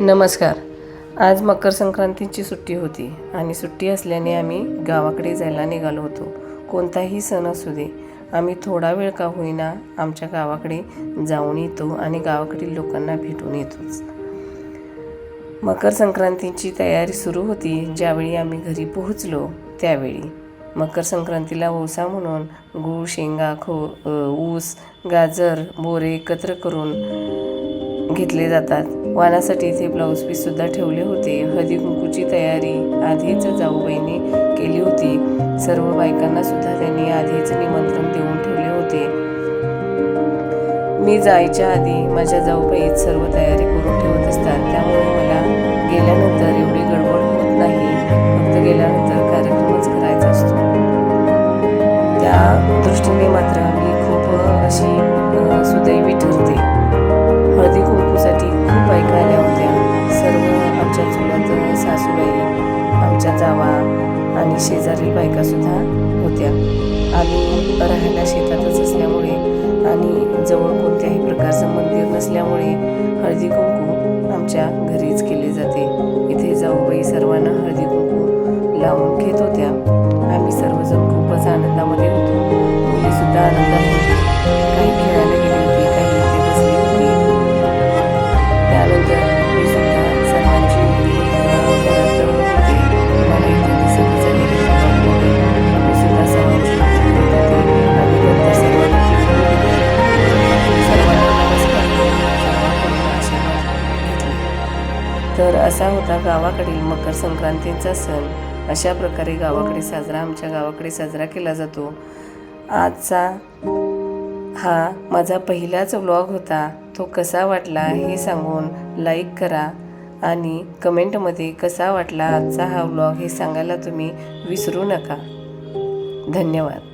नमस्कार. आज मकर संक्रांतीची सुट्टी होती आणि सुट्टी असल्याने आम्ही गावाकडे जायला निघालो होतो. कोणताही सण असू दे आम्ही थोडा वेळ का होईना आमच्या गावाकडे जाऊन येतो आणि गावाकडील लोकांना भेटून येतोच. मकर संक्रांतीची तयारी सुरू होती. ज्यावेळी आम्ही घरी पोहोचलो त्यावेळी. मकर संक्रांतीला ओसा म्हणून गूळ शेंगा खो ऊस गाजर बोरे एकत्र करून घेतले जातात. वानासाठी इथे ब्लाऊज पीससुद्धा ठेवले होते. हळदी कुंकूची तयारी आधीच जाऊबाईने केली होती. सर्व बायकांना सुद्धा त्यांनी आधीच निमंत्रण देऊन ठेवले होते. मी जायच्या आधी माझ्या जाऊबाईत सर्व तयारी करून ठेवत असतात. त्यामुळे मला गेल्यानंतर एवढी गडबड होत नाही. फक्त गेल्यानंतर कार्यक्रमच करायचा असतो. त्या दृष्टीने मात्र आणि शेजारील बायकासुद्धा होत्या. आम्ही राहायला शेतातच असल्यामुळे आणि जवळ कोणत्याही प्रकारचं मंदिर नसल्यामुळे हळदी कुंकू आमच्या घरीच केले जाते. इथे जाऊबाई सर्वांना हळदी कुंकू लावून घेत होत्या. आम्ही सर्वजण खूपच आनंदामध्ये होतो. मुलीसुद्धा आनंदात तर असा होता गावाकडील मकर संक्रांतीचा सण. अशा प्रकारे गावाकडे साजरा आमच्या गावाकडे साजरा केला जातो. आजचा हा माझा पहिलाच व्लॉग होता. तो कसा वाटला हे सांगून लाईक करा आणि कमेंटमध्ये कसा वाटला आजचा हा व्लॉग हे सांगायला तुम्ही विसरू नका. धन्यवाद.